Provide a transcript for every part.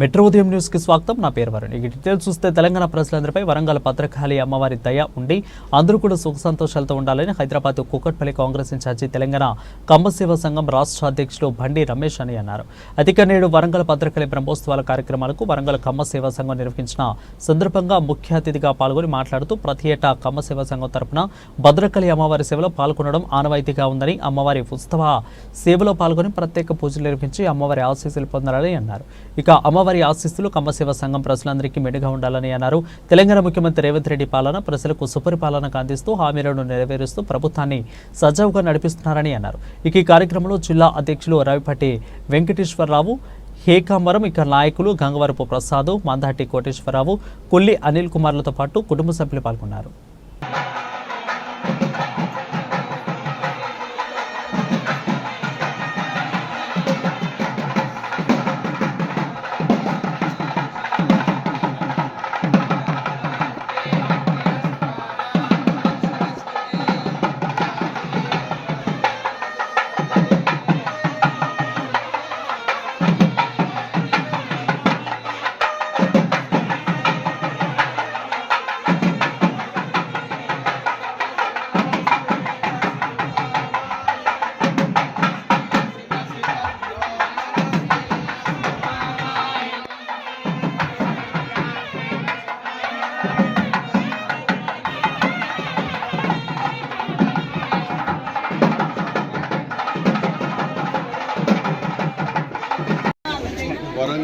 Metro ఉదయం న్యూస్కి స్వాగతం. నా పేరు వరుణ్. ఇక డీటెయిల్స్ చూస్తే తెలంగాణ ప్రజలందరిపై వరంగల్ భద్రకాళి అమ్మవారి దయ ఉండి అందరూ కూడా సుఖ సంతోషాలతో ఉండాలని హైదరాబాద్ కుక్కట్పల్లి కాంగ్రెస్ ఇన్ఛార్జి తెలంగాణ కంబసేవ సంఘం రాష్ట్ర అధ్యక్షుడు బండి రమేష్ అని అన్నారు. అధిక నేడు వరంగల్ భద్రకాళి బ్రహ్మోత్సవాల కార్యక్రమాలకు వరంగల్ కమ్మసేవ సంఘం నిర్వహించిన సందర్భంగా ముఖ్య అతిథిగా పాల్గొని మాట్లాడుతూ ప్రతి ఏటా కమ్మసేవ సంఘం తరపున భద్రకాళి అమ్మవారి సేవలో పాల్గొనడం ఆనవాయితీగా ఉందని అమ్మవారి ఉత్సవ సేవలో పాల్గొని ప్రత్యేక పూజలు నిర్వహించి అమ్మవారి ఆశీస్సులు పొందాలని అన్నారు. ఇక అమ్మ అమ్మవారి ఆశీస్సులు కమ్మసేవ సంఘం ప్రజలందరికీ మెడుగా ఉండాలని అన్నారు. తెలంగాణ ముఖ్యమంత్రి రేవంత్ రెడ్డి పాలన ప్రజలకు సుపరిపాలనకు అందిస్తూ హామీలను నెరవేరుస్తూ ప్రభుత్వాన్ని సజావుగా నడిపిస్తున్నారని అన్నారు. ఇక ఈ కార్యక్రమంలో జిల్లా అధ్యక్షులు రవిపట్టి వెంకటేశ్వరరావు హేకాంబరం ఇక నాయకులు గంగవరపు ప్రసాద్ మందాటి కోటేశ్వరరావు కొల్లి అనిల్ కుమార్లతో పాటు కుటుంబ సభ్యులు పాల్గొన్నారు.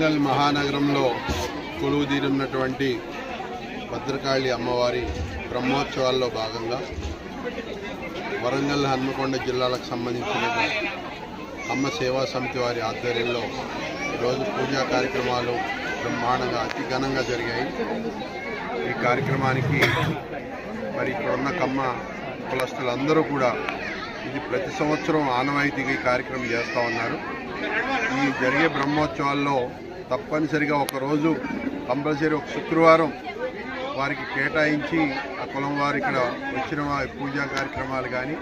వరంగల్ మహానగరంలో కొలువు తీరున్నటువంటి భద్రకాళి అమ్మవారి బ్రహ్మోత్సవాల్లో భాగంగా వరంగల్ హన్మకొండ జిల్లాలకు సంబంధించిన అమ్మ సేవా సమితి వారి ఆధ్వర్యంలో ఈరోజు పూజా కార్యక్రమాలు బ్రహ్మాండంగా అతి ఘనంగా జరిగాయి. ఈ కార్యక్రమానికి మరి ఇక్కడ ఉన్న కమ్మ కులస్తులందరూ కూడా ఇది ప్రతి సంవత్సరం ఆనవాయితీగా ఈ కార్యక్రమం చేస్తూ ఉన్నారు. ఈ జరిగే బ్రహ్మోత్సవాల్లో తప్పనిసరిగా ఒకరోజు కంపల్సరీ ఒక శుక్రవారం వారికి కేటాయించి ఆ కులం వారు ఇక్కడ వచ్చిన వారి పూజా కార్యక్రమాలు కానీ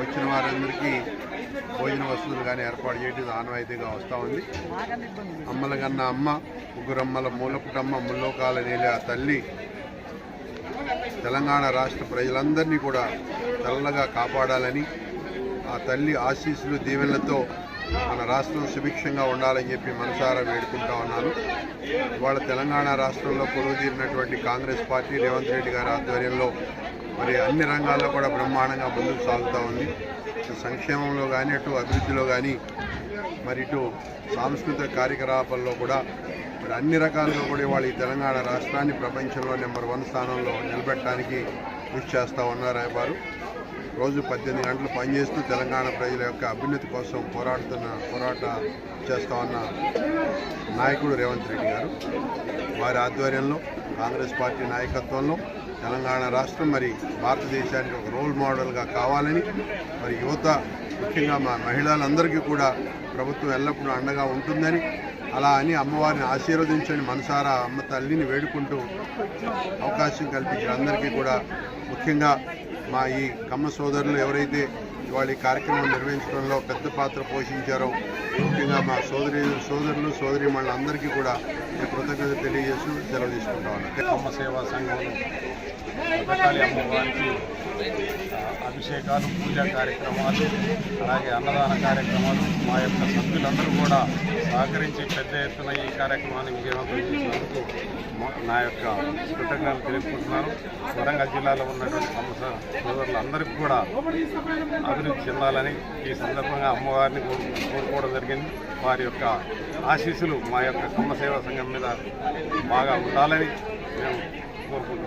వచ్చిన వారందరికీ భోజన వసతులు కానీ ఏర్పాటు చేయడం ఆనవాయితీగా వస్తూ ఉంది. అమ్మల కన్నా అమ్మ ముగ్గురమ్మల మూలపుటమ్మ ముల్లోకాల నేలే ఆ తల్లి తెలంగాణ రాష్ట్ర ప్రజలందరినీ కూడా తెల్లగా కాపాడాలని ఆ తల్లి ఆశీస్సులు దీవెనలతో మన రాష్ట్రం సుభిక్షంగా ఉండాలని చెప్పి మనసారా వేడుకుంటా ఉన్నాను. ఇవాళ తెలంగాణ రాష్ట్రంలో పొరుగుతీరినటువంటి కాంగ్రెస్ పార్టీ రేవంత్ రెడ్డి గారి ఆధ్వర్యంలో మరి అన్ని రంగాల్లో కూడా బ్రహ్మాండంగా ముందుకు సాగుతూ ఉంది. సంక్షేమంలో కానీ అటు అభివృద్ధిలో కానీ మరి ఇటు సాంస్కృతిక కార్యకలాపాల్లో కూడా మరి అన్ని రకాలుగా కూడా ఇవాళ ఈ తెలంగాణ రాష్ట్రాన్ని ప్రపంచంలో నెంబర్ వన్ స్థానంలో నిలబెట్టడానికి కృషి చేస్తూ ఉన్నారు వారు. రోజు పద్దెనిమిది గంటలు పనిచేస్తూ తెలంగాణ ప్రజల యొక్క అభ్యున్నతి కోసం పోరాడుతున్న పోరాట చేస్తా ఉన్న నాయకుడు రేవంత్ రెడ్డి గారు. వారి ఆధ్వర్యంలో కాంగ్రెస్ పార్టీ నాయకత్వంలో తెలంగాణ రాష్ట్రం మరి భారతదేశానికి ఒక రోల్ మోడల్గా కావాలని మరి యువత ముఖ్యంగా మా మహిళలందరికీ కూడా ప్రభుత్వం ఎల్లప్పుడూ అండగా ఉంటుందని అలా అని అమ్మవారిని ఆశీర్వదించని మనసారా అమ్మ తల్లిని వేడుకుంటూ అవకాశం కల్పించిన అందరికీ కూడా ముఖ్యంగా మా ఈ కమ్మ సోదరులు ఎవరైతే ఇవాళ ఈ కార్యక్రమం నిర్వహించడంలో పెద్ద పాత్ర పోషించారు. ముఖ్యంగా మా సోదరి సోదరులు సోదరి అందరికీ కూడా నేను కృతజ్ఞత తెలియజేస్తూ సెలవు తీసుకుంటాను ఉన్నాను. అమ్మ సేవా సంఘంలో భద్రకాళి అమ్మవారికి అభిషేకాలు పూజా కార్యక్రమాలు అలాగే అన్నదాన కార్యక్రమాలు మా యొక్క సభ్యులందరూ కూడా సహకరించి పెద్ద ఎత్తున ఈ కార్యక్రమాన్ని విజయవంతం చేసినందుకు మా- నా యొక్క కృతజ్ఞతలు తెలుపుకుంటున్నాను. వరంగల్ జిల్లాలో ఉన్నటువంటి అమ్మ స- సోదరులందరికీ కూడా అభివృద్ధి చెందాలని ఈ సందర్భంగా అమ్మవారిని కోరుకోవడం జరిగింది. వారి యొక్క ఆశీస్సులు మా యొక్క కమ్మ సేవా సంఘం మీద బాగా ఉండాలని మేము కోరుకుంటున్నాం.